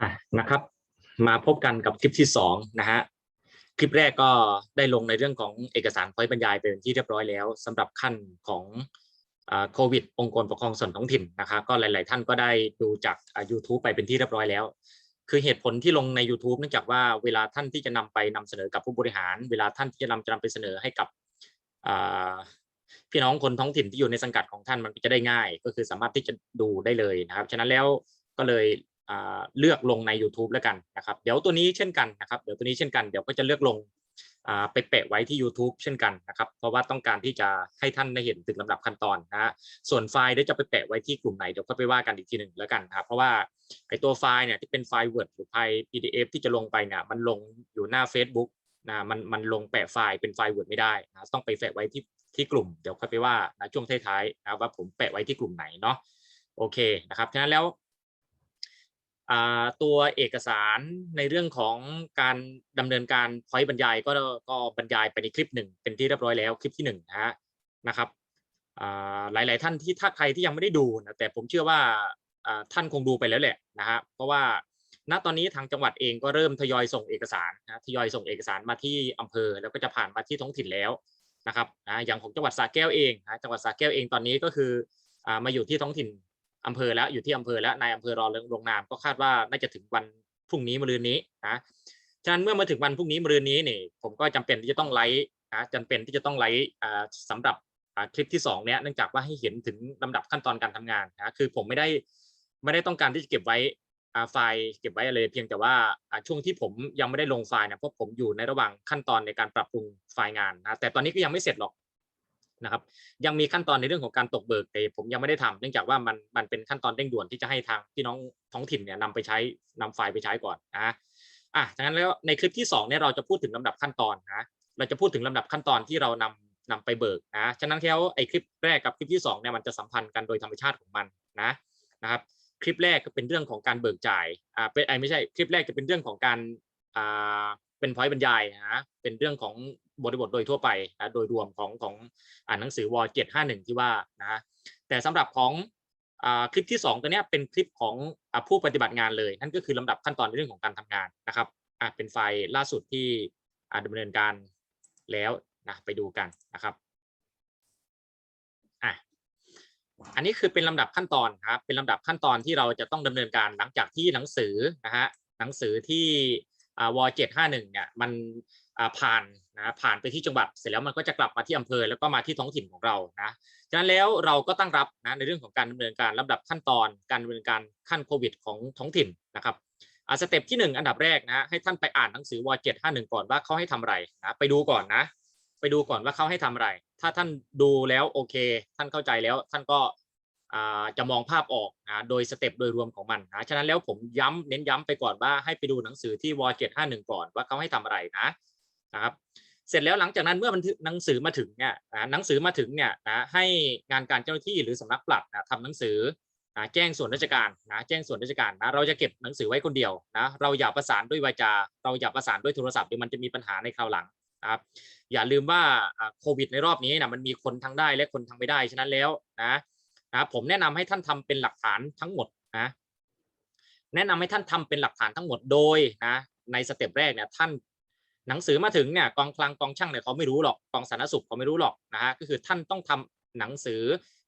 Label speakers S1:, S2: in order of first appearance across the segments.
S1: อะนะครับ มาพบกันกับคลิปที่สองนะฮะคลิปแรกก็ได้ลงในเรื่องของเอกสารพอยบรรยายเป็นที่เรียบร้อยแล้วสำหรับขั้นของโควิด องค์กรปกครองส่วนท้องถิ่นนะครับก็หลาย ๆ ท่านก็ได้ดูจาก YouTube ไปเป็นที่เรียบร้อยแล้ว คือเหตุผลที่ลงใน YouTube เนื่องจากว่าเวลาท่านที่จะนำไปนำเสนอกับผู้บริหาร เวลาท่านที่จะนำจะนำไปเสนอให้กับพี่น้องคนท้องถิ่นที่อยู่ในสังกัดของท่านมันจะได้ง่าย ก็คือสามารถที่จะดูได้เลยนะครับ ฉะนั้นแล้วก็เลย เลือกลงใน YouTube แล้วกันนะครับ เดี๋ยวตัวนี้เช่นกันนะครับเดี๋ยวตัวนี้เช่นกันเดี๋ยวก็จะเลือกลงไปแปะไว้ที่ YouTube เช่นกันนะครับ เพราะว่าต้องการที่จะให้ท่านได้เห็นถึงลำดับขั้นตอนนะฮะส่วนไฟล์เดี๋ยวจะไปแปะไว้ที่กลุ่มไหนเดี๋ยวก็ไปว่ากันอีกทีหนึ่งแล้วกันนะครับเพราะว่าไอตัวไฟล์เนี่ยที่เป็นไฟล์ Word หรือไฟล์ PDF ที่จะลงไปเนี่ยมันลงอยู่หน้า Facebook นะมันมันลงแปะไฟล์เป็นไฟล์ Word ไม่ได้นะต้องไปแปะไว้ที่ที่กลุ่มเดี๋ยวค่อยไปว่านะช่วงท้ายๆนะว่าผมแปะไว้ที่กลุ่มไหนเนาะโอเคนะครับฉะนั้นแล้ว ตัวเอกสารในเรื่องของการดำเนินการพอยต์บรรยายก็ก็บรรยายไปในคลิปหนึ่งเป็นที่เรียบร้อยแล้วคลิปที่หนึ่งนะฮะนะครับอ่าหลาย ๆ ท่านที่ถ้าใครที่ยังไม่ได้ดูนะแต่ผมเชื่อว่าท่านคงดูไปแล้วแหละนะฮะเพราะว่าณตอนนี้ทางจังหวัดเองก็เริ่มทยอยส่งเอกสารนะทยอยส่งเอกสารมาที่อำเภอ แล้วก็จะผ่านมาที่ท้องถิ่นแล้วนะครับนะอย่างของจังหวัดสระแก้วเองนะจังหวัดสระแก้วเองตอนนี้ก็คืออมาอยู่ที่ท้องถิ่น อำเภอแล้วอยู่ที่อำเภอแล้วนายอำเภอรอลงนามก็คาดว่าน่าจะถึงวันพรุ่งนี้มะรืนนี้นะฉะนั้นเมื่อมาถึงวันพรุ่งนี้มะรืนนี้นี่ผมก็จำเป็นที่จะต้องไลฟ์นะจำเป็นที่จะต้องไลฟ์อ่าสำหรับอ่าคลิปที่สองเนี้ยเนื่องจากว่าให้เห็นถึงลำดับขั้นตอนการทำงานนะคือผมไม่ได้ไม่ได้ต้องการที่จะเก็บไว้ไฟล์เก็บไว้อะไรเพียงแต่ว่าอ่าช่วงที่ผมยังไม่ได้ลงไฟล์เนี่ยเพราะผมอยู่ในระหว่างขั้นตอนในการปรับปรุงไฟล์งานนะแต่ตอนนี้ก็ยังไม่เสร็จหรอก นะครับ ยังมีขั้นตอนในเรื่องของการตกเบิกแต่ผมยังไม่ได้ทำเนื่องจากว่ามันมันเป็นขั้นตอนเร่งด่วนที่จะให้ทางพี่น้องท้องถิ่นเนี่ยนำไปใช้นำไฟล์ไปใช้ก่อนนะอะดังนั้นแล้วในคลิปที่สองเนี่ยเราจะพูดถึงลำดับขั้นตอนนะเราจะพูดถึงลำดับขั้นตอนที่เรานำนำไปเบิกนะฉะนั้นแล้วไอ้คลิปแรกกับคลิปที่สองเนี่ยมันจะสัมพันธ์กันโดยธรรมชาติของมันนะนะครับ คลิปแรกก็เป็นเรื่องของการเบิกจ่ายอ่าเป็นไอ้ไม่ใช่คลิปแรกจะเป็นเรื่องของการอ่าเป็นพอยต์บรรยายนะเป็นเรื่องของ บริบทโดยทั่วไปนะโดยรวมของของอ่านหนังสือวอ751ที่ว่านะแต่สำหรับของอาคลิปที่ 2 ตัวเนี้ยเป็นคลิปของอผู้ปฏิบัติงานเลย นั่นก็คือลำดับขั้นตอนในเรื่องของการทำงานนะครับอะเป็นไฟล์ล่าสุดที่อ่าดำเนินการแล้วนะไปดูกันนะครับอะอันนี้คือเป็นลำดับขั้นตอนครับเป็นลำดับขั้นตอนที่เราจะต้องดำเนินการหลังจากที่หนังสือนะฮะหนังสือที่ วอ่าว751เนี่ยมันผ่านนะผ่านไปที่จังหวัดเสร็จแล้วมันก็จะกลับมาที่อำเภอแล้วก็มาที่ท้องถิ่นของเรานะฉะนั้นแล้วเราก็ตั้งรับนะในเรื่องของการดำเนินการลำดับขั้นตอนการดำเนินการขั้นโควิดของท้องถิ่นนะครับสเต็ปที่หนึ่งอันดับแรกนะให้ท่านไปอ่านหนังสือว751ก่อนว่าเขาให้ทำอะไรนะไปดูก่อนนะไปดูก่อนว่าเขาให้ทำอะไร ถ้าท่านดูแล้วโอเค ท่านเข้าใจแล้วท่านก็ จะมองภาพออกนะโดยสเต็ปโดยรวมของมันนะฉะนั้นแล้วผมย้ำเน้นย้ำไปก่อนว่าให้ไปดูหนังสือที่วอ751 ก่อนว่าเขาให้ทำอะไรนะนะครับเสร็จแล้วหลังจากนั้นเมื่อมันหนังสือมาถึงเนี่ยนะหนังสือมาถึงเนี่ยนะให้งานการเจ้าหน้าที่หรือสำนักปลัดนะทำหนังสือนะแจ้งส่วนราชการนะแจ้งส่วนราชการนะเราจะเก็บหนังสือไว้คนเดียวนะเราอย่าประสานด้วยวาจา เราอย่าประสานด้วยโทรศัพท์เดี๋ยวมันจะมีปัญหาในคราวหลังนะครับอย่าลืมว่าโควิดในรอบนี้นะมันมีคนทั้งได้และคนทั้งไม่ได้ฉะนั้นแล้วนะ นะผมแนะนำให้ท่านทำเป็นหลักฐานทั้งหมดนะแนะนำให้ท่านทำเป็นหลักฐานทั้งหมดโดยนะในสเต็ปแรกเนี่ยท่านหนังสือมาถึงเนี่ยกองคลังกองช่างเนี่ยเขาไม่รู้หรอกกองสาธารณสุขเขาไม่รู้หรอกนะฮะก็คือท่านต้องทำหนังสือ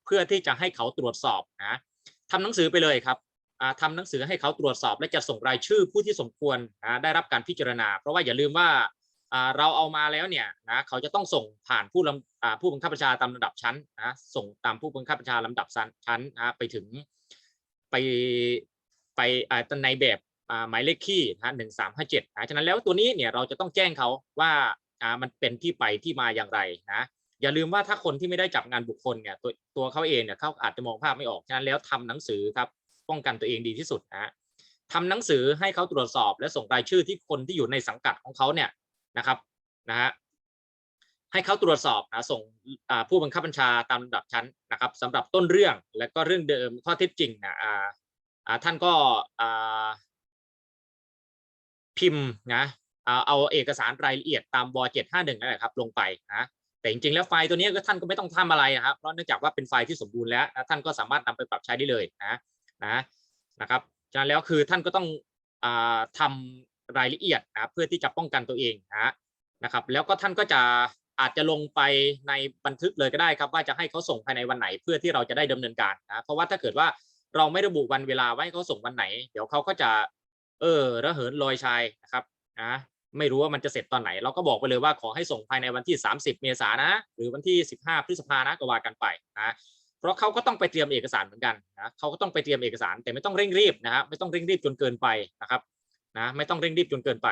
S1: เพื่อที่จะให้เขาตรวจสอบนะทำหนังสือไปเลยครับอ่าทำหนังสือให้เขาตรวจสอบ และจะส่งรายชื่อผู้ที่สมควรนะได้รับการพิจารณา เพราะว่าอย่าลืมว่า เราเอามาแล้วเนี่ยนะเขาจะต้องส่งผ่านผู้ผู้บังคับบัญชาตามลำดับชั้นนะส่งตามผู้บังคับบัญชาลำดับชั้นนะไปถึงไปไปในแบบหมายเลขคี่นะหนึ่งสามห้าเจ็ดนะฉะนั้นแล้วตัวนี้เนี่ยเราจะต้องแจ้งเขาว่ามันเป็นที่ไปที่มาอย่างไรนะอย่าลืมว่าถ้าคนที่ไม่ได้จับงานบุคคลเนี่ยตัวตัวเขาเองเนี่ยเขาอาจจะมองภาพไม่ออกฉะนั้นแล้วทำหนังสือครับป้องกันตัวเองดีที่สุดนะทำหนังสือให้เขาตรวจสอบและส่งรายชื่อที่คนที่อยู่ในสังกัดของเขาเนี่ย นะครับนะฮะให้เขาตรวจสอบนะส่งผู้บังคับบัญชาตามลำดับชั้นนะครับสำหรับต้นเรื่องและก็เรื่องเดิมข้อเท็จจริงนะอ่าท่านก็พิมพ์นะเอาเอกสารรายละเอียดตามว751นั่นแหละครับลงไปนะแต่จริงๆแล้วไฟล์ตัวนี้ก็ท่านก็ไม่ต้องทำอะไรนะครับเพราะเนื่องจากว่าเป็นไฟล์ที่สมบูรณ์แล้วท่านก็สามารถนำไปปรับใช้ได้เลยนะนะนะครับฉะนั้นแล้วคือท่านก็ต้องอ่าทำ รายละเอียดนะเพื่อที่จะป้องกันตัวเองนะนะครับ แล้วก็ท่านก็จะอาจจะลงไปในบันทึกเลยก็ได้ครับ ว่าจะให้เขาส่งภายในวันไหน เพื่อที่เราจะได้ดำเนินการนะเพราะว่าถ้าเกิดว่าเราไม่ระบุวันเวลาไว้เขาส่งวันไหน เดี๋ยวเขาก็จะ เออระเหินลอยชายนะครับนะไม่รู้ว่ามันจะเสร็จตอนไหน เราก็บอกไปเลยว่าขอให้ส่งภายในวันที่ 30 เมษายนนะ หรือวันที่ 15 พฤษภานะก็ว่ากันไปนะเพราะเขาก็ต้องไปเตรียมเอกสารเหมือนกันนะเขาก็ต้องไปเตรียมเอกสารแต่ไม่ต้องเร่งรีบนะฮะไม่ต้องเร่งรีบจนเกินไปนะครับ นะไม่ต้องเร่งรีบจนเกินไป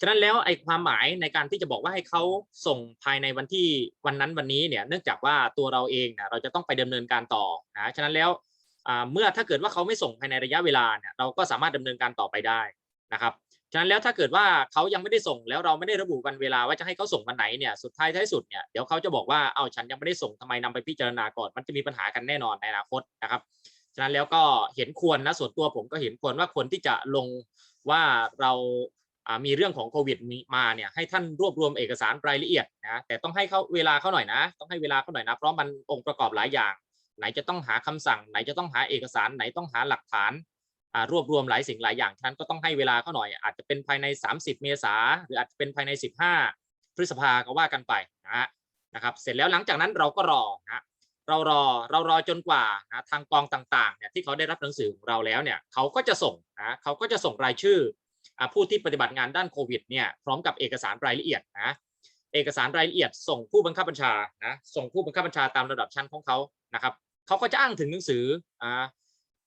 S1: ฉะนั้นแล้วไอ้ความหมายในการที่จะบอกว่าให้เขาส่งภายในวันที่วันนั้นวันนี้เนี่ยเนื่องจากว่าตัวเราเองเนี่ยเราจะต้องไปดำเนินการต่อนะฉะนั้นแล้วเมื่อถ้าเกิดว่าเขาไม่ส่งภายในระยะเวลาเนี่ยเราก็สามารถดำเนินการต่อไปได้นะครับฉะนั้นแล้วถ้าเกิดว่าเขายังไม่ได้ส่งแล้วเราไม่ได้ระบุวันเวลาว่าจะให้เขาส่งวันไหนเนี่ยสุดท้ายท้ายสุดเนี่ยเดี๋ยวเขาจะบอกว่าเอาฉันยังไม่ได้ส่งทำไมนำไปพิจารณาก่อนมันจะมีปัญหากันแน่นอนในอนาคตนะครับ ฉะนั้นแล้วก็เห็นควรนะส่วนตัวผมก็เห็นควรว่าคนที่จะลงว่าเรามีเรื่องของโควิดมาเนี่ยให้ท่านรวบรวมเอกสารรายละเอียดนะแต่ต้องให้เขาเวลาเขาหน่อยนะ ต้องให้เวลาเขาหน่อยนะเพราะมันองค์ประกอบหลายอย่าง ไหนจะต้องหาคำสั่ง ไหนจะต้องหาเอกสารไหนต้องหาหลักฐานรวบรวมหลายสิ่งหลายอย่างฉะนั้นก็ต้องให้เวลาเขาหน่อย อาจจะเป็นภายใน 30 เมษาหรืออาจจะเป็นภายใน 15 พฤษภาก็ว่ากันไปนะฮะนะครับเสร็จแล้วหลังจากนั้นเราก็รอนะ เรารอเรารอจนกว่านะทางกองต่างๆเนี่ยที่เขาได้รับหนังสือของเราแล้วเนี่ยเขาก็จะส่งนะเขาก็จะส่งรายชื่ออผู้ที่ปฏิบัติงานด้านโควิดเนี่ยพร้อมกับเอกสารรายละเอียดนะเอกสารรายละเอียด ส่งผู้บังคับบัญชานะส่งผู้บังคับบัญชาตามระดับชั้นของเขานะครับเขาก็จะอ้างถึงหนังสืออ่า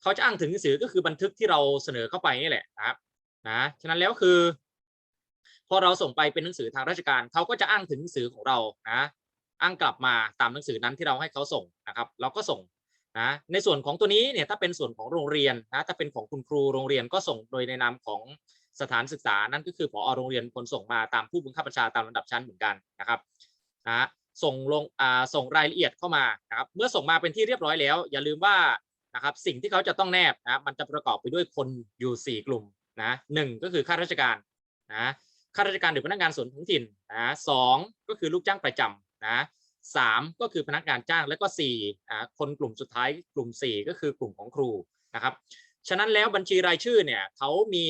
S1: เขาจะอ้างถึงหนังสือก็คือบันทึกที่เราเสนอเข้าไปนี่แหละนะครับนะฉะนั้นแล้วคือ พอเราส่งไปเป็นหนังสือทางราชการเขาก็จะอ้างถึงหนังสือของเรานะ อ้างกลับมาตามหนังสือนั้นที่เราให้เขาส่งนะครับ เราก็ส่งนะในส่วนของตัวนี้เนี่ยถ้าเป็นส่วนของโรงเรียนนะถ้าเป็นของคุณครูโรงเรียนก็ส่งโดยในนามของสถานศึกษานั่นก็คือผอโรงเรียนคนส่งมาตามผู้บังคับบัญชาตามลำดับชั้นเหมือนกันนะครับนะส่งลงอ่าส่งรายละเอียดเข้ามานะครับเมื่อส่งมาเป็นที่เรียบร้อยแล้ว อย่าลืมว่านะครับสิ่งที่เขาจะต้องแนบนะมันจะประกอบไปด้วยคนอยู่สี่กลุ่มนะหนึ่งก็คือข้าราชการนะข้าราชการหรือพนักงานส่วนท้องถิ่นนะสองก็คือลูกจ้างประจำ นะสามก็คือพนักงานจ้างแล้วก็สี่อ่าคนกลุ่มสุดท้ายกลุ่มสี่ก็คือกลุ่มของครูนะครับฉะนั้นแล้วบัญชีรายชื่อเนี่ยเขามี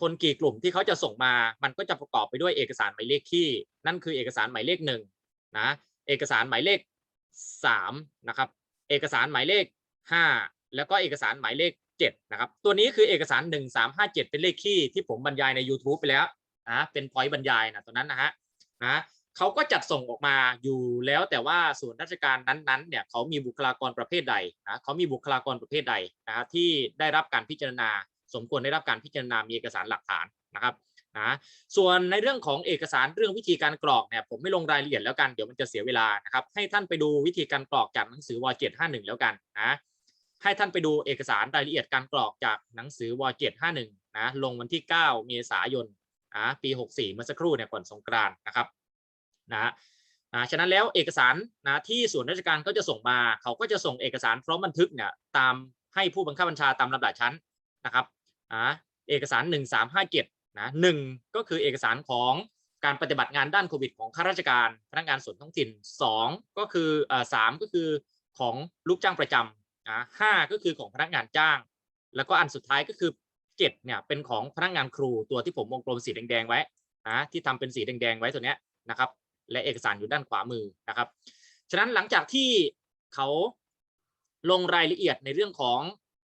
S1: คนกี่กลุ่มที่เขาจะส่งมา มันก็จะประกอบไปด้วยเอกสารหมายเลขที่ นั่นคือเอกสารหมายเลขหนึ่งนะเอกสารหมายเลขสามนะครับเอกสารหมายเลขห้าแล้วก็เอกสารหมายเลขเจ็ดนะครับตัวนี้คือเอกสารหนึ่งสามห้าเจ็ดเป็นเลขคี่ที่ผมบรรยายใน YouTube ไปแล้วนะเป็นพอยต์บรรยายนะตัวนั้นนะฮะนะ เขาก็จัดส่งออกมาอยู่แล้วแต่ว่าส่วนราชการนั้นๆเนี่ยเขามีบุคลากรประเภทใดนะเขามีบุคลากรประเภทใดนะที่ได้รับการพิจารณา สมควรได้รับการพิจารณามีเอกสารหลักฐานนะครับนะส่วนในเรื่องของเอกสารเรื่องวิธีการกรอกเนี่ยผมไม่ลงรายละเอียดแล้วกันเดี๋ยวมันจะเสียเวลานะครับให้ท่านไปดูวิธีการกรอกจากหนังสือว751แล้วกันนะให้ท่านไปดูเอกสารรายละเอียดการกรอกจากหนังสือว751นะลงวันที่ 9 เมษายนอ่าปี 64 เมื่อสักครู่เนี่ยก่อนสงกรานต์นะครับ นะฮะอ่าฉะนั้นแล้วเอกสารนะที่ส่วนราชการเขาจะส่งมา เขาก็จะส่งเอกสารพร้อมบันทึกเนี่ยตามให้ผู้บังคับบัญชาตามลำดับชั้นนะครับอ่าเอกสาร 1357นะหนึ่งก็คือเอกสารของการปฏิบัติงานด้านโควิดของข้าราชการพนักงานส่วนท้องถิ่น 2 ก็คืออ่าสามก็คือของลูกจ้างประจำอ่าห้าก็คือของพนักงานจ้าง แล้วก็อันสุดท้ายก็คือเจ็ดเนี่ยเป็นของพนักงานครูตัวที่ผมวงกลมสีแดงๆไว้นะที่ทำเป็นสีแดงๆไว้ตัวเนี้ยนะครับ และเอกสารอยู่ด้านขวามือนะครับ ฉะนั้นหลังจากที่เขาลงรายละเอียดในเรื่องของ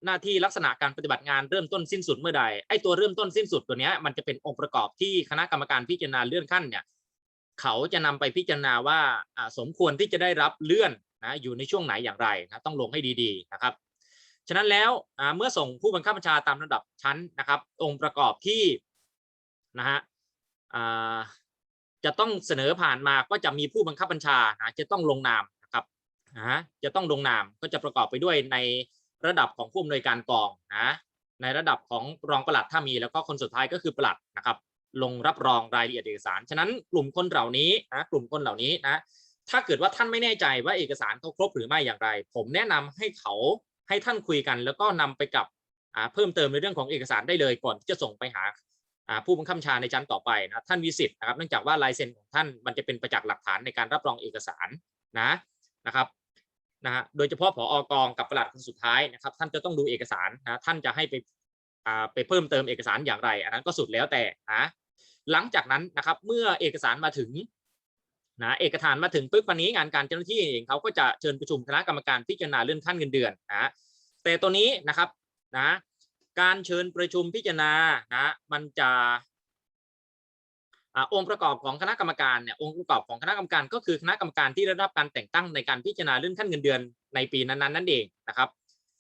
S1: หน้าที่ลักษณะการปฏิบัติงานเริ่มต้นสิ้นสุดเมื่อใดไอ้ตัวเริ่มต้นสิ้นสุดตัวนี้มันจะเป็นองค์ประกอบที่คณะกรรมการพิจารณาเลื่อนขั้นเนี่ยเขาจะนำไปพิจารณาว่าสมควรที่จะได้รับเลื่อนนะอยู่ในช่วงไหนอย่างไรนะต้องลงให้ดีๆนะครับ ฉะนั้นแล้วเมื่อส่งผู้บังคับบัญชาตามระดับชั้นนะครับ องค์ประกอบที่นะฮะอ่า จะต้องเสนอผ่านมาก็จะมีผู้บังคับบัญชานะจะต้องลงนามนะครับนะฮะจะต้องลงนามก็จะประกอบไปด้วยในระดับของผู้อำนวยการกองนะในระดับของรองปลัดถ้ามีแล้วก็คนสุดท้ายก็คือปลัดนะครับลงรับรองรายละเอียดเอกสาร ฉะนั้นกลุ่มคนเหล่านี้นะกลุ่มคนเหล่านี้นะถ้าเกิดว่าท่านไม่แน่ใจว่าเอกสารเขาครบหรือไม่อย่างไร ผมแนะนำให้เขาให้ท่านคุยกัน แล้วก็นำไปกับอ่าเพิ่มเติมในเรื่องของเอกสารได้เลยก่อนที่จะส่งไปหา ผู้บังคับชาในชั้นต่อไปนะท่านมีสิทธิ์นะครับเนื่องจากว่าลายเซ็นของท่านมันจะเป็นประจักษ์หลักฐานในการรับรองเอกสารนะนะครับนะฮะโดยเฉพาะผออกองกับปลัดคนสุดท้ายนะครับ ท่านจะต้องดูเอกสารนะท่านจะให้ไปอ่าไปเพิ่มเติมเอกสารอย่างไร อันนั้นก็สุดแล้วแต่นะหลังจากนั้นนะครับเมื่อเอกสารมาถึงนะเอกสารมาถึงปุ๊บวันนี้งานการเจ้าหน้าที่เองเขาก็จะเชิญประชุมคณะกรรมการพิจารณาเลื่อนขั้นเงินเดือนนะแต่ตัวนี้นะครับนะ การเชิญประชุมพิจารณานะมันจะองค์ประกอบของคณะกรรมการเนี่ยองค์ประกอบของคณะกรรมการก็คือคณะกรรมการที่ได้รับการแต่งตั้งในการพิจารณาเลื่อนขั้นเงินเดือนในปีนั้นๆนั่นเองนะครับ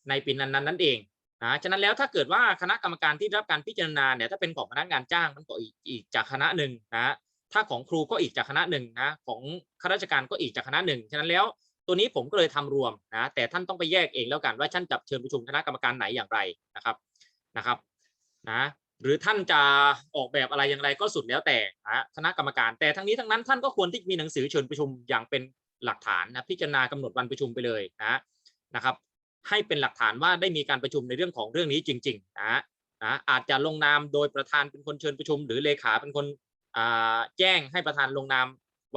S1: ในปีนั้นๆนั่นเองนะฉะนั้นแล้วถ้าเกิดว่าคณะกรรมการที่ได้รับการพิจารณาเนี่ยถ้าเป็นของพนักงานจ้างมันก็อีกอีกจากคณะหนึ่งนะถ้าของครูก็อีกจากคณะหนึ่งนะของข้าราชการก็อีกจากคณะหนึ่งฉะนั้นแล้วตัวนี้ผมก็เลยทำรวมนะแต่ท่านต้องไปแยกเองแล้วกันว่าท่านจะเชิญประชุมคณะกรรมการไหนอย่างไรนะครับ นะครับนะหรือท่านจะออกแบบอะไรอย่างไรก็สุดแล้วแต่นะคณะกรรมการแต่ทั้งนี้ทั้งนั้นท่านก็ควรที่มีหนังสือเชิญประชุมอย่างเป็นหลักฐานนะพิจารณากำหนดวันประชุมไปเลยนะนะครับ ให้เป็นหลักฐานว่าได้มีการประชุมในเรื่องของเรื่องนี้จริงๆนะนะอาจจะลงนามโดยประธานเป็นคนเชิญประชุม หรือเลขาเป็นคนแจ้งให้ประธานลงนาม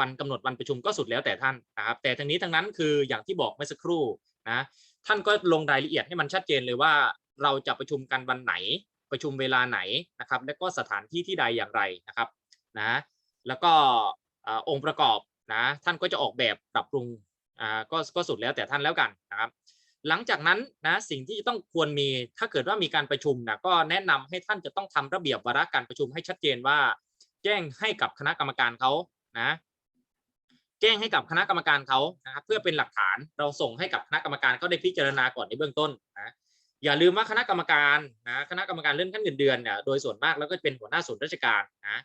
S1: วันกำหนดวันประชุมก็สุดแล้วแต่ท่านนะครับ แต่ทั้งนี้ทั้งนั้นคืออย่างที่บอกเมื่อสักครู่นะท่านก็ลงรายละเอียดให้มันชัดเจนเลยว่า เราจะประชุมกันวันไหน ประชุมเวลาไหนนะครับ และก็สถานที่ที่ใดอย่างไรนะครับนะแล้วก็อองค์ประกอบนะท่านก็จะออกแบบปรับปรุงอ่าก็ก็สุดแล้วแต่ท่านแล้วกันนะครับ หลังจากนั้นนะสิ่งที่ต้องควรมีถ้าเกิดว่ามีการประชุมนะก็แนะนำให้ท่านจะต้องทำระเบียบวาระการประชุมให้ชัดเจนว่า แจ้งให้กับคณะกรรมการเขานะแจ้งให้กับคณะกรรมการเขานะครับเพื่อเป็นหลักฐานเราส่งให้กับคณะกรรมการเขาได้พิจารณาก่อนในเบื้องต้นนะ อย่าลืมว่าคณะกรรมการนะคณะกรรมการเลื่อนขั้นเงินเดือนเนี่ยโดยส่วนมากแล้วก็เป็นหัวหน้าส่วนราชการนะ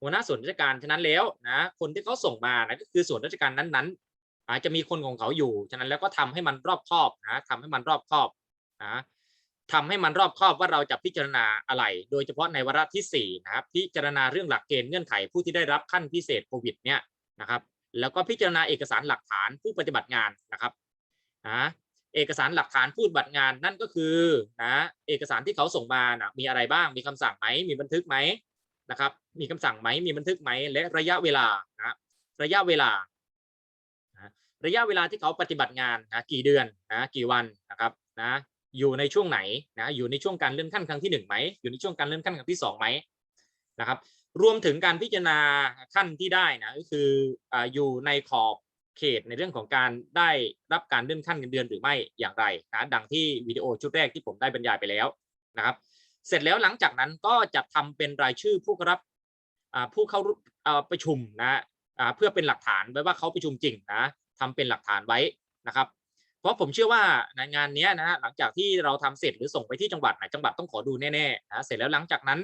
S1: หัวหน้าส่วนราชการฉะนั้นแล้วนะคนที่เขาส่งมานะก็คือส่วนราชการนั้นๆอาจจะมีคนของเขาอยู่ฉะนั้นแล้วก็ทำให้มันรอบคอบนะทำให้มันรอบคอบนะทำให้มันรอบคอบว่าเราจะพิจารณาอะไร โดยเฉพาะในวาระที่สี่นะครับพิจารณาเรื่องหลักเกณฑ์เงื่อนไขผู้ที่ได้รับขั้นพิเศษโควิดเนี่ยนะครับแล้วก็พิจารณาเอกสารหลักฐานผู้ปฏิบัติงานนะครับนะ เอกสารหลักฐานผู้ปฏิบัติงานนั่นก็คือนะเอกสารที่เขาส่งมานะมีอะไรบ้าง มีคำสั่งไหมมีบันทึกไหมนะครับ มีคำสั่งไหมมีบันทึกไหมและระยะเวลานะระยะเวลาระยะเวลาที่เขาปฏิบัติงานนะกี่เดือนนะกี่วันนะครับนะอยู่ในช่วงไหนนะอยู่ในช่วงการเลื่อนขั้นครั้งที่หนึ่งไหมอยู่ในช่วงการเลื่อนขั้นครั้งที่สองไหมนะครับรวมถึงการพิจารณาขั้นที่ได้นะก็คืออ่าอยู่ในขอบ เขตในเรื่องของการได้รับการเลื่อนขั้นเงินเดือนหรือไม่อย่างไรนะดังที่วิดีโอชุดแรกที่ผมได้บรรยายไปแล้วนะครับ เสร็จแล้วหลังจากนั้นก็จะทำเป็นรายชื่อผู้รับผู้เข้าประชุมนะเพื่อเป็นหลักฐานไว้ว่าเขาประชุมจริงนะทำเป็นหลักฐานไว้นะครับ เพราะผมเชื่อว่าในงานนี้นะฮะหลังจากที่เราทำเสร็จหรือส่งไปที่จังหวัดไหนจังหวัดต้องขอดูแน่ๆนะเสร็จแล้วหลังจากนั้น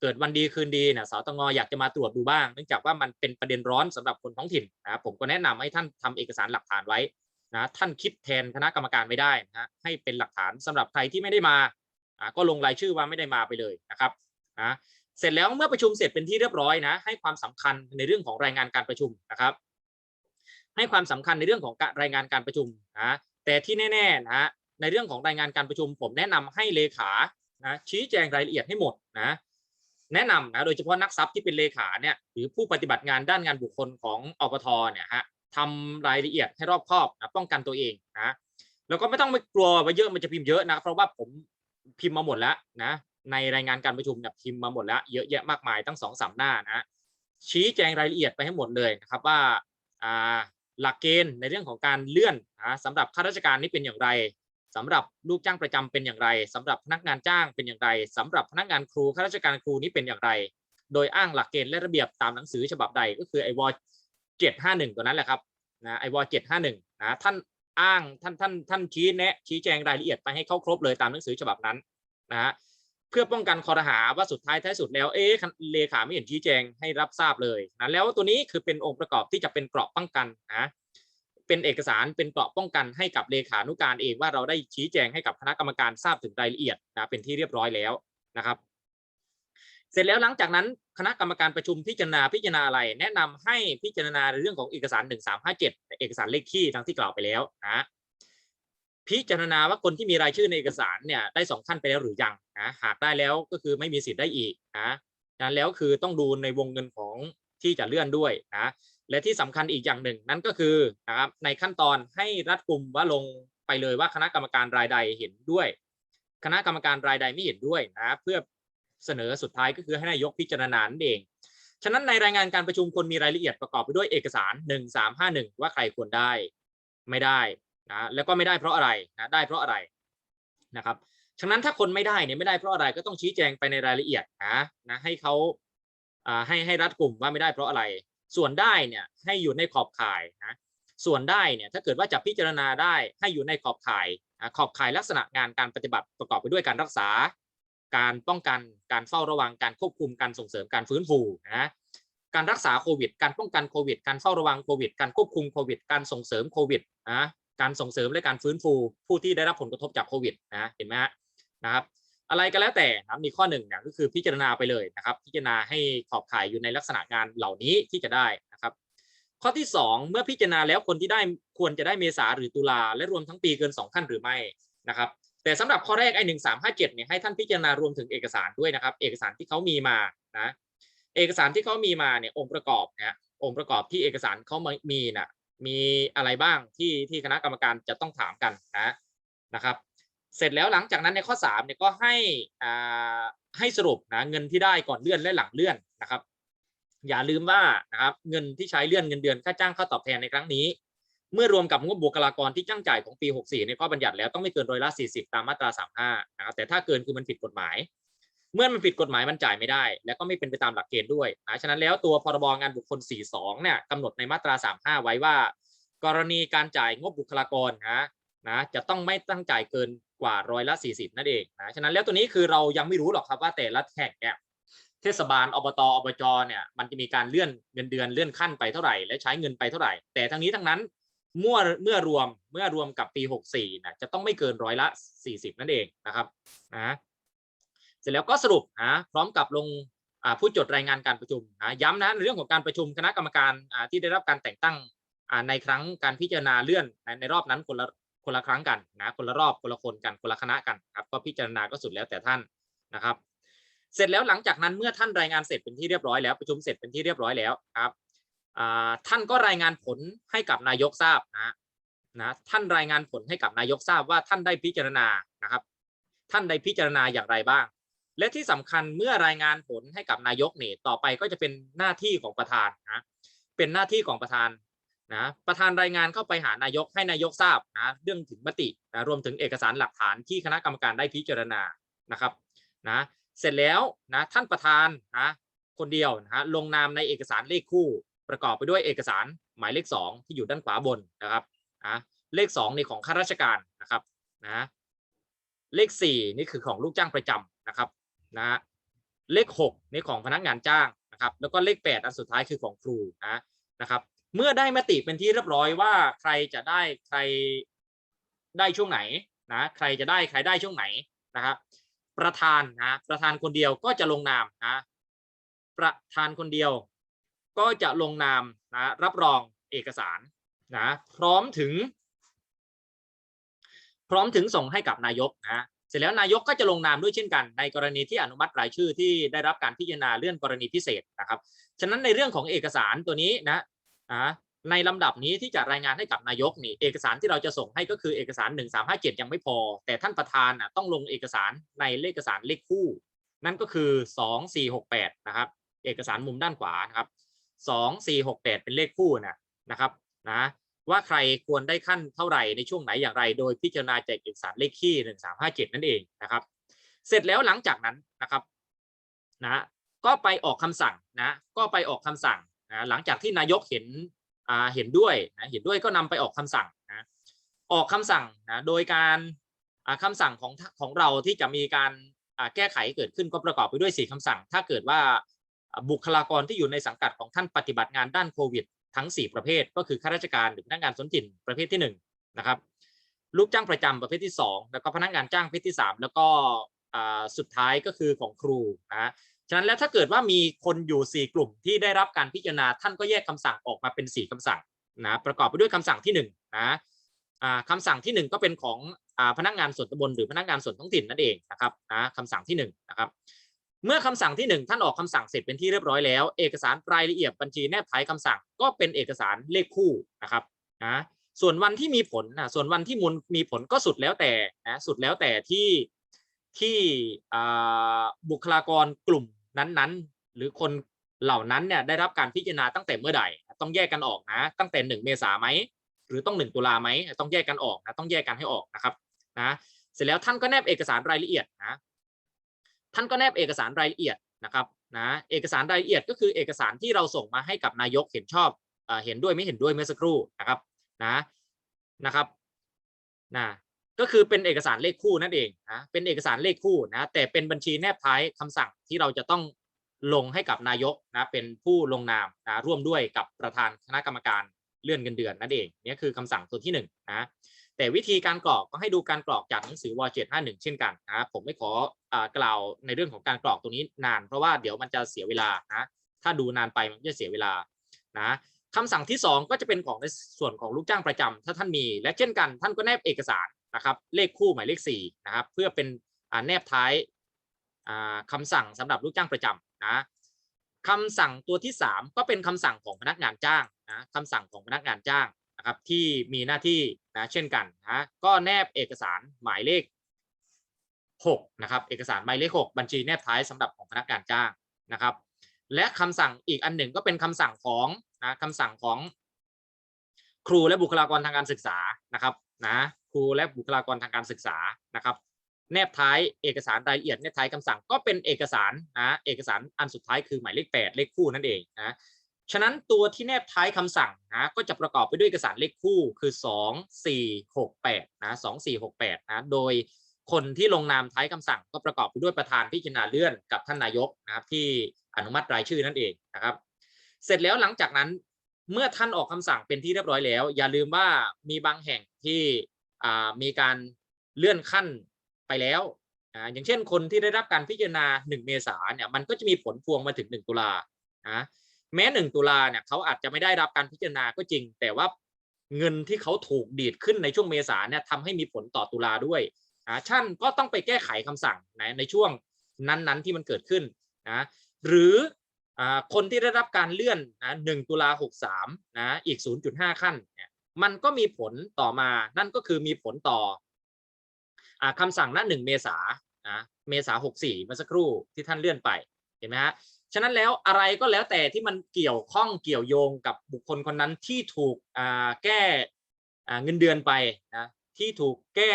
S1: เกิดวันดีคืนดีนะสตงอยากจะมาตรวจดูบ้าง เนื่องจากว่ามันเป็นประเด็นร้อนสำหรับคนท้องถิ่นนะผมก็แนะนำให้ท่านทำเอกสารหลักฐานไว้นะท่านคิดแทนคณะกรรมการไม่ได้นะให้เป็นหลักฐานสำหรับใครที่ไม่ได้มาก็ลงรายชื่อว่าไม่ได้มาไปเลยนะครับนะเสร็จแล้วเมื่อประชุมเสร็จเป็นที่เรียบร้อยนะให้ความสำคัญในเรื่องของรายงานการประชุมนะครับ ให้ความสำคัญในเรื่องของการรายงานการประชุมนะแต่ที่แน่ๆนะในเรื่องของรายงานการประชุม ผมแนะนำให้เลขานะชี้แจงรายละเอียดให้หมดนะ แนะนำนะโดยเฉพาะนักทรัพย์ที่เป็นเลขาเนี่ยหรือผู้ปฏิบัติงานด้านงานบุคคลของอปทเนี่ยฮะทำรายละเอียดให้รอบคอบนะป้องกันตัวเองนะแล้วก็ไม่ต้องไปกลัวว่าเยอะมันจะพิมพ์เยอะนะเพราะว่าผมพิมพ์มาหมดแล้วนะในรายงานการประชุมเนี่ยพิมพ์มาหมดแล้วเยอะแยะมากมายตั้งสองสามหน้านะชี้แจงรายละเอียดไปให้หมดเลยนะครับว่าอ่าหลักเกณฑ์ในเรื่องของการเลื่อนนะสำหรับข้าราชการนี่เป็นอย่างไร สำหรับลูกจ้างประจำเป็นอย่างไรสำหรับพนักงานจ้างเป็นอย่างไรสำหรับพนักงานครูข้าราชการครูนี่เป็นอย่างไร โดยอ้างหลักเกณฑ์และระเบียบตามหนังสือฉบับใดก็คือไอวอเจ็ดห้าหนึ่งตัวนั้นแหละครับนะไอวอเจ็ดห้าหนึ่งนะท่านอ้างท่านท่านท่านชี้แนะชี้แจงรายละเอียดไปให้เข้าครบเลยตามหนังสือฉบับนั้นนะฮะเพื่อป้องกันคอรหาว่าสุดท้ายท้ายสุดแล้วเอ๊ะเลขาไม่เห็นชี้แจงให้รับทราบเลยนะแล้วตัวนี้คือเป็นองค์ประกอบที่จะเป็นเกราะป้องกันนะ เป็นเอกสารเป็นเกราะป้องกันให้กับเลขานุการเองว่าเราได้ชี้แจงให้กับคณะกรรมการทราบถึงรายละเอียดนะเป็นที่เรียบร้อยแล้วนะครับ เสร็จแล้วหลังจากนั้นคณะกรรมการประชุมพิจารณาพิจารณาอะไร แนะนำให้พิจารณาในเรื่องของเอกสาร 1357 เอกสารเลขที่ทั้งที่กล่าวไปแล้วนะพิจารณาว่าคนที่มีรายชื่อในเอกสารเนี่ยได้สองขั้นไปแล้วหรือยังนะหากได้แล้วก็คือไม่มีสิทธิ์ได้อีกนะนั้นแล้วคือต้องดูในวงเงินของที่จะเลื่อนด้วยนะ และที่สำคัญอีกอย่างหนึ่งนั่นก็คือนะครับในขั้นตอนให้รัดกลุ่มว่าลงไปเลยว่าคณะกรรมการรายใดเห็นด้วย คณะกรรมการรายใดไม่เห็นด้วยนะเพื่อเสนอสุดท้ายก็คือให้นายกพิจารณานเอง ฉะนั้นในรายงานการประชุมควรมีรายละเอียดประกอบไปด้วยเอกสาร 1351 ว่าใครควรได้ไม่ได้นะแล้วก็ไม่ได้เพราะอะไรนะได้เพราะอะไรนะครับฉะนั้นถ้าคนไม่ได้เนี่ยไม่ได้เพราะอะไรก็ต้องชี้แจงไปในรายละเอียดนะนะให้เขาอ่าให้ให้รัดกลุ่มว่าไม่ได้เพราะอะไร ส่วนได้เนี่ยให้อยู่ในขอบข่ายนะส่วนได้เนี่ยถ้าเกิดว่าจะพิจารณาได้ให้อยู่ในขอบข่ายขอบข่ายลักษณะงานการปฏิบัติประกอบไปด้วยการรักษา การป้องกันการเฝ้าระวังการควบคุมการส่งเสริมการฟื้นฟูนะการรักษาโควิด การป้องกันโควิด การเฝ้าระวังโควิด การควบคุมโควิด การส่งเสริมโควิดนะการส่งเสริมและการฟื้นฟูผู้ที่ได้รับผลกระทบจากโควิดนะเห็นไหมฮะนะครับ อะไรก็แล้วแต่นะครับมีข้อหนึ่งเนี่ยก็คือพิจารณาไปเลยนะครับ พิจารณาให้ขอบข่ายอยู่ในลักษณะงานเหล่านี้ที่จะได้นะครับ ข้อที่ 2 เมื่อพิจารณาแล้วคนที่ได้ควรจะได้เมษาหรือตุลาและรวมทั้งปีเกิน2ท่านหรือไม่นะครับ แต่สำหรับข้อแรกไอ้หนึ่งสามห้าเจ็ดเนี่ยให้ท่านพิจารณารวมถึงเอกสารด้วยนะครับ เอกสารที่เขามีมานะเอกสารที่เขามีมาเนี่ยองค์ประกอบเนี่ยองค์ประกอบที่เอกสารเขามีน่ะมีอะไรบ้างที่ที่คณะกรรมการจะต้องถามกันนะนะครับ เสร็จแล้วหลังจากนั้นในข้อ3เนี่ยก็ให้อ่าให้สรุปนะเงินที่ได้ก่อนเลื่อนและหลังเลื่อนนะครับ อย่าลืมว่านะครับเงินที่ใช้เลื่อนเงินเดือนค่าจ้างค่าตอบแทนในครั้งนี้ เมื่อรวมกับงบบุคลากรที่จ้างจ่ายของปี 64 ในข้อบัญญัติแล้วต้องไม่เกินร้อยละ 40 ตามมาตรา 35 นะครับแต่ถ้าเกินคือมันผิดกฎหมาย เมื่อมันผิดกฎหมายมันจ่ายไม่ได้ และก็ไม่เป็นไปตามหลักเกณฑ์ด้วยนะฉะนั้นแล้วตัวพรบงานบุคคล 42 เนี่ยกำหนดในมาตรา 35 ไว้ว่า กรณีการจ่ายงบบุคลากรนะ นะจะต้องไม่ตั้งจ่ายเกินกว่าร้อยละ 40 นั่นเองนะฉะนั้นแล้วตัวนี้คือเรายังไม่รู้หรอกครับว่าแต่ละแห่งเนี่ยเทศบาลอบตอบจเนี่ยมันจะมีการเลื่อนเงินเดือนเลื่อนขั้นไปเท่าไหร่ และใช้เงินไปเท่าไหร่ แต่ทั้งนี้ทั้งนั้นเมื่อเมื่อรวมเมื่อรวมกับปี 64นะจะต้องไม่เกินร้อยละ 40 นั่นเองนะครับนะเสร็จแล้วก็สรุปนะพร้อมกับลงผู้จดรายงานการประชุมนะย้ำนะในเรื่องของการประชุมคณะกรรมการที่ได้รับการแต่งตั้งในครั้งการพิจารณาเลื่อนในรอบนั้นคนละ คนละครั้งกันนะคนละรอบคนละคนกันคนละคณะกันครับก็พิจารณาก็สุดแล้วแต่ท่านนะครับ เสร็จแล้วหลังจากนั้นเมื่อท่านรายงานเสร็จเป็นที่เรียบร้อยแล้วประชุมเสร็จเป็นที่เรียบร้อยแล้วครับท่านก็รายงานผลให้กับนายกทราบนะนะท่านรายงานผลให้กับนายกทราบว่าท่านได้พิจารณานะครับ ท่านได้พิจารณาอย่างไรบ้าง และที่สำคัญเมื่อรายงานผลให้กับนายกนี่ต่อไปก็จะเป็นหน้าที่ของประธานนะเป็นหน้าที่ของประธาน นะประธานรายงานเข้าไปหานายกให้นายกทราบนะเรื่องถึงมตินะรวมถึงเอกสารหลักฐานที่คณะกรรมการได้พิจารณานะครับนะเสร็จแล้วนะท่านประธานนะคนเดียวนะฮะลงนามในเอกสารเลขคู่ ประกอบไปด้วยเอกสารหมายเลขสองที่อยู่ด้านขวาบนนะครับนะเลขสองนี่ของข้าราชการนะครับนะเลขสี่นี่คือของลูกจ้างประจำนะครับนะฮะเลขหกนี่ของพนักงานจ้างนะครับแล้วก็เลขแปดอันสุดท้ายคือของครูนะนะครับ เมื่อได้มติเป็นที่เรียบร้อยว่าใครจะได้ใครได้ช่วงไหนนะใครจะได้ใครได้ช่วงไหนนะครับประธานนะประธานคนเดียวก็จะลงนามนะประธานคนเดียว ก็จะลงนามนะรับรองเอกสารนะพร้อมถึง พร้อมถึงส่งให้กับนายกนะเสร็จแล้วนายกก็จะลงนามด้วยเช่นกัน ในกรณีที่อนุมัติรายชื่อที่ได้รับการพิจารณาเลื่อนกรณีพิเศษนะครับ ฉะนั้นในเรื่องของเอกสารตัวนี้นะ อ่าในลำดับนี้ที่จะรายงานให้กับนายกนี่เอกสารที่เราจะส่งให้ก็คือเอกสาร 1357 ยังไม่พอ แต่ท่านประธานนะต้องลงเอกสารในเลขเอกสารเลขคู่ นั่นก็คือ 2468 นะครับ เอกสารมุมด้านขวานะครับ 2468 เป็นเลขคู่นะนะครับนะว่าใครควรได้ขั้นเท่าไหร่ในช่วงไหนอย่างไร โดยพิจารณาจากเอกสารเลขคี่ 1357 นั่นเองนะครับ เสร็จแล้วหลังจากนั้นนะครับนะก็ไปออกคำสั่งนะก็ไปออกคำสั่ง นะหลังจากที่นายกเห็นเห็นด้วยนะเห็นด้วยก็นำไปออกคำสั่งนะออกคำสั่งนะโดยการอ่าคำสั่งของของเราที่จะมีการแก้ไขเกิดขึ้นก็ประกอบไปด้วยสี่คำสั่ง ถ้าเกิดว่าบุคลากรที่อยู่ในสังกัดของท่านปฏิบัติงานด้านโควิด ทั้ง 4 ประเภท ก็คือข้าราชการหรือพนักงานสนถิ่นประเภทที่ 1 นะครับ ลูกจ้างประจำประเภทที่ 2 แล้วก็พนักงานจ้างประเภทที่ 3 แล้วก็สุดท้ายก็คือของครูนะ ฉะนั้นแล้วถ้าเกิดว่ามีคนอยู่ 4 กลุ่มที่ได้รับการพิจารณาท่านก็แยกคำสั่งออกมาเป็น 4คำสั่งนะประกอบไปด้วยคำสั่งที่1นะคำสั่งที่ 1 ก็เป็นของอพนักงานส่วนตำบลหรือพนักงานส่วนท้องถิ่นนั่นเองนะครับนะคำสั่งที่1นะครับเมื่อคำสั่งที่ 1 ท่านออกคำสั่งเสร็จเป็นที่เรียบร้อยแล้ว เอกสารรายละเอียดบัญชีแนบท้ายคำสั่งก็เป็นเอกสารเลขคู่นะครับนะส่วนวันที่มีผลนะส่วนวันที่มูลมีผลก็สุดแล้วแต่นะสุดแล้วแต่ที่ที่บุคลากรกลุ่ม นั้นๆ หรือคนเหล่านั้นเนี่ยได้รับการพิจารณาตั้งแต่เมื่อใดต้องแยกกันออกนะ ตั้งแต่หนึ่งเมษาไหมหรือต้องหนึ่งตุลาไหมต้องแยกกันออกนะต้องแยกกันให้ออกนะครับนะเสร็จแล้วท่านก็แนบเอกสารรายละเอียดนะท่านก็แนบเอกสารรายละเอียดนะครับนะเอกสารรายละเอียดก็คือเอกสารที่เราส่งมาให้กับนายกเห็นชอบเอ่อเห็นด้วยไม่เห็นด้วยเมื่อสักครู่นะครับนะนะครับนะ ก็คือเป็นเอกสารเลขคู่นั่นเองนะเป็นเอกสารเลขคู่นะแต่เป็นบัญชีแนบท้ายคำสั่งที่เราจะต้องลงให้กับนายกนะเป็นผู้ลงนามนะร่วมด้วยกับประธานคณะกรรมการเลื่อนเงินเดือนนั่นเองนี่คือคำสั่งตัวที่หนึ่งนะแต่วิธีการกรอกก็ให้ดูการกรอกจากหนังสือว751เช่นกันนะผมไม่ขออากล่าวในเรื่องของการกรอกตัวนี้นาน เพราะว่าเดี๋ยวมันจะเสียเวลานะถ้าดูนานไปมันจะเสียเวลานะคำสั่งที่ 2 ก็จะเป็นของในส่วนของลูกจ้างประจำถ้าท่านมี และเช่นกันท่านก็แนบเอกสาร นะครับเลขคู่หมายเลข4นะครับเพื่อเป็นแนบท้ายอ่าคำสั่งสำหรับลูกจ้างประจำนะคำสั่งตัวที่ 3 ก็เป็นคำสั่งของพนักงานจ้างนะคำสั่งของพนักงานจ้างนะครับที่มีหน้าที่นะเช่นกันนะก็แนบเอกสารหมายเลข6นะครับเอกสารหมายเลข 6 บัญชีแนบท้ายสำหรับของพนักงานจ้างนะครับ และคำสั่งอีกอันหนึ่งก็เป็นคำสั่งของนะคำสั่งของครูและบุคลากรทางการศึกษานะครับนะ ครูและบุคลากรทางการศึกษานะครับ แนบท้ายเอกสารรายละเอียดแนบท้ายคำสั่งก็เป็นเอกสารนะเอกสารอันสุดท้ายคือหมายเลข 8 เลขคู่นั่นเองนะฉะนั้นตัวที่แนบท้ายคำสั่งนะก็จะประกอบไปด้วยเอกสารเลขคู่คือ 2 4 6 8นะ2 4 6 8นะโดยคนที่ลงนามท้ายคำสั่งก็ประกอบไปด้วยประธานพิจารณาเลื่อนกับท่านนายกนะครับที่อนุมัติรายชื่อนั่นเองนะครับ เสร็จแล้วหลังจากนั้นเมื่อท่านออกคำสั่งเป็นที่เรียบร้อยแล้ว อย่าลืมว่ามีบางแห่งที่ มีการเลื่อนขั้นไปแล้วอย่างเช่นคนที่ได้รับการพิจารณา 1 เมษาเนี่ยมันก็จะมีผลพวงมาถึง 1 ตุลานะแม้ 1 ตุลาเนี่ยเขาอาจจะไม่ได้รับการพิจารณาก็จริง แต่ว่าเงินที่เขาถูกดีดขึ้นในช่วงเมษาเนี่ยทำให้มีผลต่อตุลาด้วยนะท่านก็ต้องไปแก้ไขคำสั่งนะในช่วงนั้นๆที่มันเกิดขึ้นนะหรืออคนที่ได้รับการเลื่อนนะหนึ่งตุลาหกสามนะอีก 0.5 ขั้นเนี่ย มันก็มีผลต่อมานั่นก็คือมีผลต่ออคำสั่งหน้าหนึ่งเมษานะเมษาหกสี่เมื่อสักครู่ที่ท่านเลื่อนไปเห็นไหมฮะฉะนั้นแล้วอะไรก็แล้วแต่ที่มันเกี่ยวข้องเกี่ยวโยงกับบุคคลคนนั้นที่ถูกแก้เงินเดือนไปนะที่ถูกแก้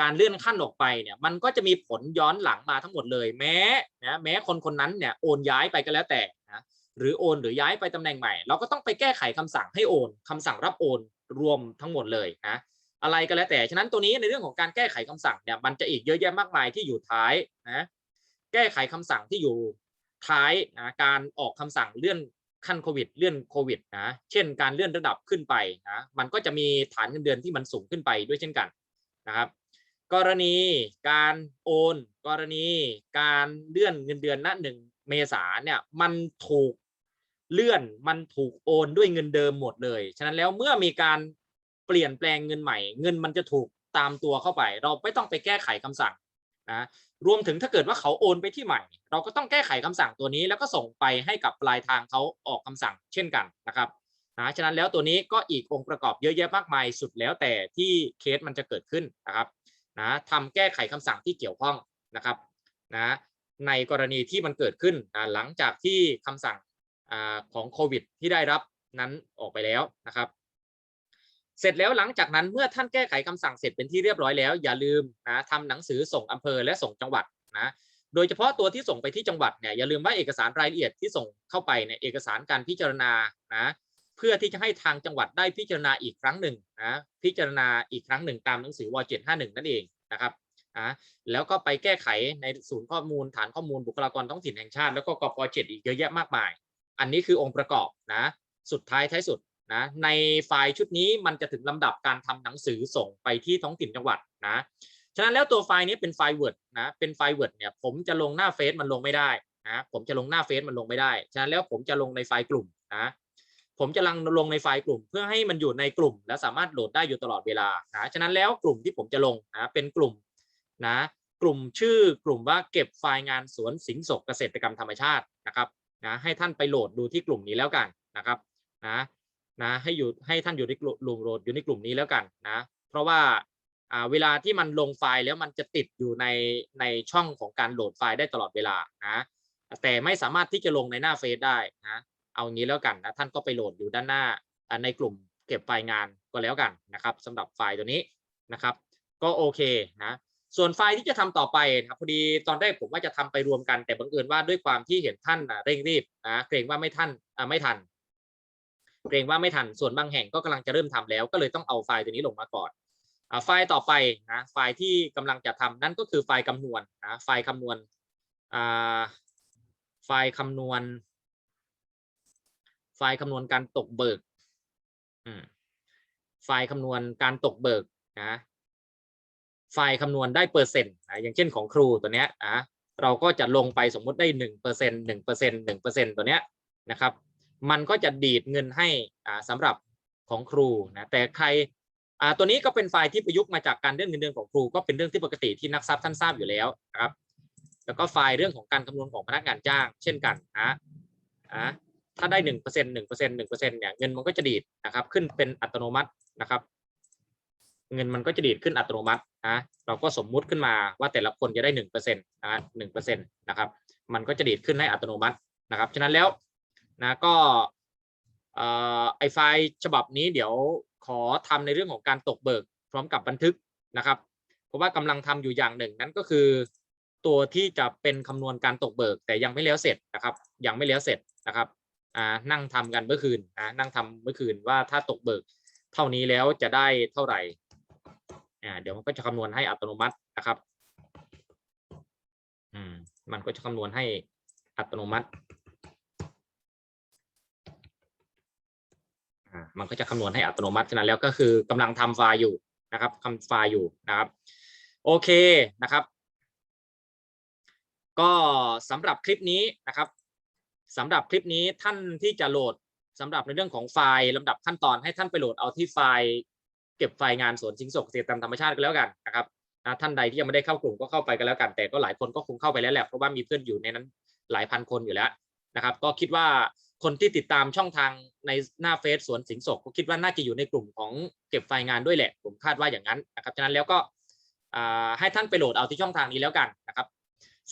S1: การเลื่อนขั้นออกไปเนี่ยมันก็จะมีผลย้อนหลังมาทั้งหมดเลยแม้นะแม้คนคนนั้นเนี่ยโอนย้ายไปก็แล้วแต่ หรือโอนหรือย้ายไปตำแหน่งใหม่ เราก็ต้องไปแก้ไขคำสั่งให้โอนคำสั่งรับโอนรวมทั้งหมดเลยนะอะไรก็แล้วแต่ ฉะนั้นตัวนี้ในเรื่องของการแก้ไขคำสั่งเนี่ยมันจะอีกเยอะแยะมากมายที่อยู่ท้ายนะแก้ไขคำสั่งที่อยู่ท้ายนะการออกคำสั่งเลื่อนขั้นโควิดเลื่อนโควิดนะเช่นการเลื่อนระดับขึ้นไปนะมันก็จะมีฐานเงินเดือนที่มันสูงขึ้นไปด้วยเช่นกันนะครับ กรณีการโอน กรณีการเลื่อนเงินเดือนณหนึ่งเมษาเนี่ยมันถูก เลื่อนมันถูกโอนด้วยเงินเดิมหมดเลย ฉะนั้นแล้วเมื่อมีการเปลี่ยนแปลงเงินใหม่ เงินมันจะถูกตามตัวเข้าไป เราไม่ต้องไปแก้ไขคำสั่งนะรวมถึงถ้าเกิดว่าเขาโอนไปที่ใหม่ เราก็ต้องแก้ไขคำสั่งตัวนี้ แล้วก็ส่งไปให้กับปลายทางเขาออกคำสั่งเช่นกันนะครับนะฉะนั้นแล้วตัวนี้ก็อีกองค์ประกอบเยอะแยะมากมายสุดแล้วแต่ที่เคสมันจะเกิดขึ้นนะครับนะทำแก้ไขคำสั่งที่เกี่ยวข้องนะครับนะในกรณีที่มันเกิดขึ้นนะหลังจากที่คำสั่ง ของโควิดที่ได้รับนั้นออกไปแล้วนะครับ เสร็จแล้วหลังจากนั้นเมื่อท่านแก้ไขคำสั่งเสร็จเป็นที่เรียบร้อยแล้ว อย่าลืมนะทำหนังสือส่งอำเภอและส่งจังหวัดนะโดยเฉพาะตัวที่ส่งไปที่จังหวัดเนี่ยอย่าลืมว่าเอกสารรายละเอียดที่ส่งเข้าไปเนี่ยเอกสารการพิจารณานะเพื่อที่จะให้ทางจังหวัดได้พิจารณาอีกครั้งหนึ่งนะพิจารณาอีกครั้งหนึ่งตามหนังสือว751 นั่นเองนะครับอะแล้วก็ไปแก้ไขในศูนย์ข้อมูลฐานข้อมูลบุคลากรท้องถิ่นแห่งชาติ แล้วก็กป7อีกเยอะแยะมากมาย อันนี้คือองค์ประกอบนะสุดท้ายท้ายสุดนะในไฟล์ชุดนี้มันจะถึงลำดับการทำหนังสือส่งไปที่ท้องถิ่นจังหวัดนะฉะนั้นแล้วตัวไฟล์นี้เป็นไฟล์ Word นะเป็นไฟล์ Word เนี่ยผมจะลงหน้าเฟซมันลงไม่ได้นะผมจะลงหน้าเฟซมันลงไม่ได้ฉะนั้นแล้วผมจะลงในไฟล์กลุ่มนะผมจะลังลงในไฟล์กลุ่ม เพื่อให้มันอยู่ในกลุ่ม และสามารถโหลดได้อยู่ตลอดเวลานะฉะนั้นแล้วกลุ่มที่ผมจะลงนะเป็นกลุ่มนะกลุ่มชื่อกลุ่มว่าเก็บไฟล์งานสวนสิงสกเกษตรกรรมธรรมชาตินะครับ นะให้ท่านไปโหลดดูที่กลุ่มนี้แล้วกันนะครับนะนะให้อยู่ให้ท่านอยู่ในกลุ่มโหลดอยู่ในกลุ่มนี้แล้วกันนะเพราะว่าอ่าเวลาที่มันลงไฟล์แล้วมันจะติดอยู่ในในช่องของการโหลดไฟล์ได้ตลอดเวลานะแต่ไม่สามารถที่จะลงในหน้าเฟซได้นะเอางี้แล้วกันนะท่านก็ไปโหลดอยู่ด้านหน้าอ่าในกลุ่มเก็บไฟล์งานก็แล้วกันนะครับสำหรับไฟล์ตัวนี้นะครับ ก็โอเคนะ ส่วนไฟล์ที่จะทำต่อไปนะครับพอดีตอนแรกผมว่าจะทำไปรวมกันแต่บังเอิญว่าด้วยความที่เห็นท่านเร่งรีบนะเกรงว่าไม่ท่านไม่ทัน เกรงว่าไม่ทันส่วนบางแห่งก็กำลังจะเริ่มทำแล้ว ก็เลยต้องเอาไฟล์ตัวนี้ลงมาก่อนไฟล์ต่อไปนะไฟล์ที่กำลังจะทำนั่นก็คือไฟล์คำนวณนะไฟล์คำนวณไฟล์คำนวณ ไฟล์คำนวณการตกเบิกไฟล์คำนวณการตกเบิกนะ ไฟล์คำนวณได้เปอร์เซ็นต์นะอย่างเช่นของครูตัวเนี้ยนะเราก็จะลงไปสมมุติได้หนึ่งเปอร์เซ็นต์หนึ่งเปอร์เซ็นต์หนึ่งเปอร์เซ็นต์ตัวเนี้ยนะครับมันก็จะดีดเงินให้อ่าสำหรับของครูนะแต่ใครอ่าตัวนี้ก็เป็นไฟล์ที่ประยุกต์มาจากการเรื่องเงินเดือนของครูก็เป็นเรื่องที่ปกติที่นักทรัพย์ท่านทราบอยู่แล้วนะครับแล้วก็ไฟล์เรื่องของการคำนวณของพนักงานจ้าง เช่นกันนะอ่าถ้าได้หนึ่งเปอร์เซ็นต์หนึ่งเปอร์เซ็นต์หนึ่งเปอร์เซ็นต์เนี่ยเงินมันก็จะดีดนะครับขึ้นเป็นอัตโนมัตินะครับ เงินมันก็จะดีดขึ้นอัตโนมัตินะเราก็สมมุติขึ้นมาว่าแต่ละคนจะได้หนึ่งเปอร์เซ็นต์นะหนึ่งเปอร์เซ็นต์นะครับ มันก็จะดีดขึ้นให้อัตโนมัตินะครับ ฉะนั้นแล้วนะก็ไอไฟล์ฉบับนี้เดี๋ยวขอทำในเรื่องของการตกเบิก พร้อมกับบันทึกนะครับ เพราะว่ากำลังทำอยู่อย่างหนึ่งนั่นก็คือ ตัวที่จะเป็นคำนวณการตกเบิก แต่ยังไม่แล้วเสร็จนะครับ ยังไม่แล้วเสร็จนะครับอ่านั่งทำกันเมื่อคืนนะนั่งทำเมื่อคืนว่าถ้าตกเบิก เท่านี้แล้วจะได้เท่าไหร่ อ่าเดี๋ยวมันก็จะคำนวณให้อัตโนมัตินะครับ อืม มันก็จะคำนวณให้อัตโนมัติ อ่า มันก็จะคำนวณให้อัตโนมัติฉะนั้นแล้วก็คือกำลังทำไฟล์อยู่นะครับทำไฟล์อยู่นะครับ โอเคนะครับ ก็สำหรับคลิปนี้นะครับสำหรับคลิปนี้ท่านที่จะโหลดสำหรับในเรื่องของไฟล์ลำดับขั้นตอนให้ท่านไปโหลดเอาที่ไฟล์ เก็บไฟล์งานสวนสิงสกเกษตรตามธรรมชาติก็แล้วกันนะครับท่านใดที่ยังไม่ได้เข้ากลุ่มก็เข้าไปกันแล้วกัน แต่ก็หลายคนก็คงเข้าไปแล้วแหละเพราะว่ามีเพื่อนอยู่ในนั้นหลายพันคนอยู่แล้วนะครับ ก็คิดว่าคนที่ติดตามช่องทางในหน้าเฟซสวนสิงสกก็คิดว่าน่าจะอยู่ในกลุ่มของเก็บไฟล์งานด้วยแหละ ผมคาดว่าอย่างนั้นนะครับฉะนั้นแล้วก็ให้ท่านไปโหลดเอาที่ช่องทางนี้แล้วกันนะครับ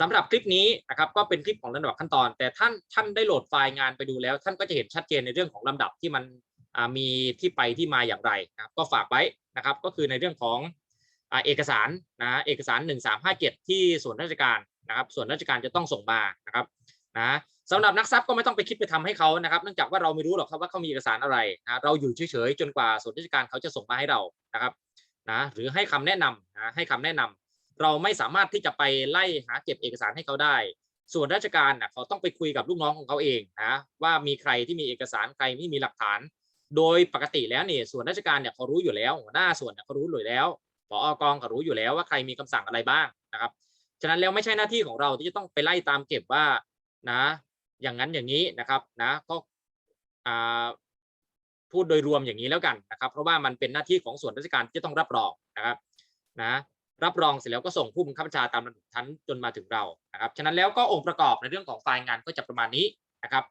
S1: สำหรับคลิปนี้นะครับก็เป็นคลิปของลำดับขั้นตอน แต่ท่านท่านได้โหลดไฟล์งานไปดูแล้ว ท่านก็จะเห็นชัดเจนในเรื่องของลำดับที่มัน มีที่ไปที่มาอย่างไรนะครับก็ฝากไว้นะครับก็คือในเรื่องของเอกสารนะเอกสาร 1357 ที่ส่วนราชการนะครับส่วนราชการจะต้องส่งมานะครับนะสำหรับนักทรัพย์ก็ไม่ต้องไปคิดไปทำให้เขานะครับเนื่องจากว่าเราไม่รู้หรอกครับว่าเขามีเอกสารอะไรนะเราอยู่เฉยๆจนกว่าส่วนราชการเขาจะส่งมาให้เรานะครับนะหรือให้คำแนะนำนะให้คำแนะนำเราไม่สามารถที่จะไปไล่หาเก็บเอกสารให้เขาได้ ส่วนราชการนะเขาต้องไปคุยกับลูกน้องของเขาเองนะว่ามีใครที่มีเอกสารใครไม่มีหลักฐาน โดยปกติแล้วเนี่ยส่วนราชการเนี่ยเขารู้อยู่แล้วหัวหน้าส่วนเนี่ยเขารู้อยู่แล้วผอกองเขารู้อยู่แล้วว่าใครมีคำสั่งอะไรบ้างนะครับ ฉะนั้นแล้วไม่ใช่หน้าที่ของเราที่จะต้องไปไล่ตามเก็บว่านะ อย่างนั้นอย่างนี้นะครับนะก็พูดโดยรวมอย่างนี้แล้วกันนะครับ เพราะว่ามันเป็นหน้าที่ของส่วนราชการที่ต้องรับรองนะครับนะรับรองเสร็จแล้วก็ส่งผู้บังคับบัญชาตามลำดับชั้นจนมาถึงเรานะครับ ฉะนั้นแล้วก็องค์ประกอบในเรื่องของไฟล์งานก็จะประมาณนี้นะครับ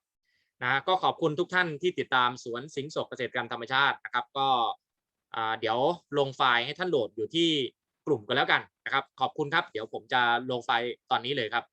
S1: นะก็ขอบคุณทุกท่านที่ติดตามสวนสิงห์สกเกษตรกรรมธรรมชาตินะครับ ก็เดี๋ยวลงไฟล์ให้ท่านโหลดอยู่ที่กลุ่มกันแล้วกันนะครับ ขอบคุณครับ เดี๋ยวผมจะลงไฟล์ตอนนี้เลยครับ